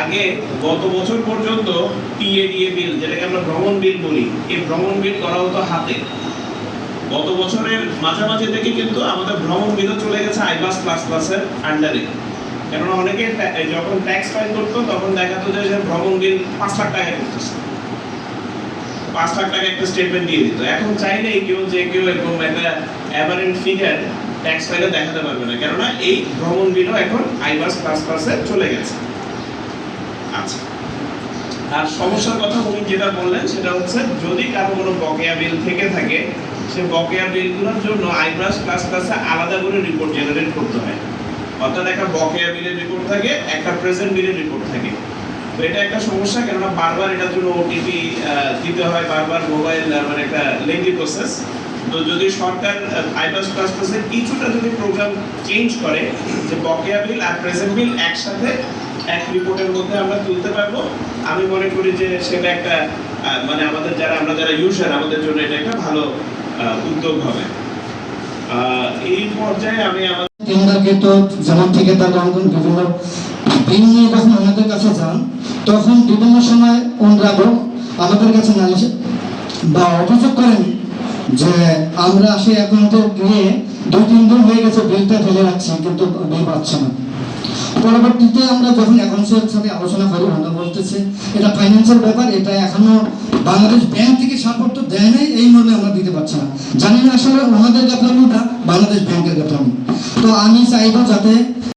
আগে গত বছর পর্যন্ত টিএডিএ বিল, যেটাকে আমরা ভ্রমণ বিল বলি, এই ভ্রমণ বিল করা হতো হাতে। গত বছরের মাঝামাঝি থেকে কিন্তু আমাদের ভ্রমণ বিলও চলে গেছে আইবাস প্লাস প্লাসের আন্ডারে কেননা অনেকে যখন ট্যাক্স ফাইল করতো, তখন দেখাতো যে ভ্রমণ বিল পাঁচ লাখ টাকা করতেছে। পাঁচ লাখ টাকা একটা স্টেটমেন্ট দিয়ে দিত। এখন চাই চাইলেই কেউ যে কেউ এরকম একটা অ্যাভারেন্ট ফিগার ট্যাক্স ফাইলে দেখাতে পারবে না। কেননা এই ভ্রমণ বিলও এখন আইবাস প্লাস প্লাসে চলে গেছে। আচ্ছা আর সমস্যার কথা উনি যেটা বললেন সেটা হচ্ছে যদি কারও কোনো বকেয়া বিল থেকে থাকে, সে বকেয়া বিলগুলোর জন্য আইব্রাস ক্লাস ক্লাসে আলাদা করে রিপোর্ট জেনারেট করতে হয়। অর্থাৎ একটা বকেয়া বিলের রিপোর্ট থাকে, একটা প্রেজেন্ট বিলের রিপোর্ট থাকে। তো এটা একটা সমস্যা, কেননা বারবার এটার জন্য ওটিপি দিতে হয়, বারবার মোবাইল মানে একটা লেন্দি প্রসেস তো যদি সরকার আইবাস প্লাস কিছুটা যদি প্রোগ্রাম চেঞ্জ করে, যে বকেয়া বিল আর প্রেজেন্ট বিল একসাথে এক রিপোর্টের মধ্যে আমরা তুলতে পারব, আমি মনে করি যে সেটা একটা মানে আমাদের যারা, আমরা যারা ইউজার আমাদের জন্য এটা একটা ভালো উদ্যোগ হবে। এই পর্যায়ে আমি টেন্ডারকে তো যেমন ঠিকাদার রঙ্গন বিভিন্ন বিল নিয়ে যখন আমাদের কাছে যান, তখন বিভিন্ন সময় ওনারা আমাদের কাছে নালিশ বা অভিযোগ করেন যে আমরা সেই অ্যাকাউন্টে গিয়ে দুই, তিন দিন হয়ে গেছে বিলটা ফেলে রাখছি, কিন্তু বিল পাচ্ছে না। পরবর্তীতে আমরা যখন অ্যাকাউন্টসের সাথে আলোচনা করি ওনারা বলতেছে, এটা ফাইন্যান্সের ব্যাপার, এটা এখনও বাংলাদেশ ব্যাংক থেকে সাপোর্ট তো দেয় নাই, এই মর্মে আমরা দিতে পারছি না। জানি না আসলে ওনাদের গাফলামিটা বাংলাদেশ ব্যাংকের গাফলামি তো আমি চাইব যাতে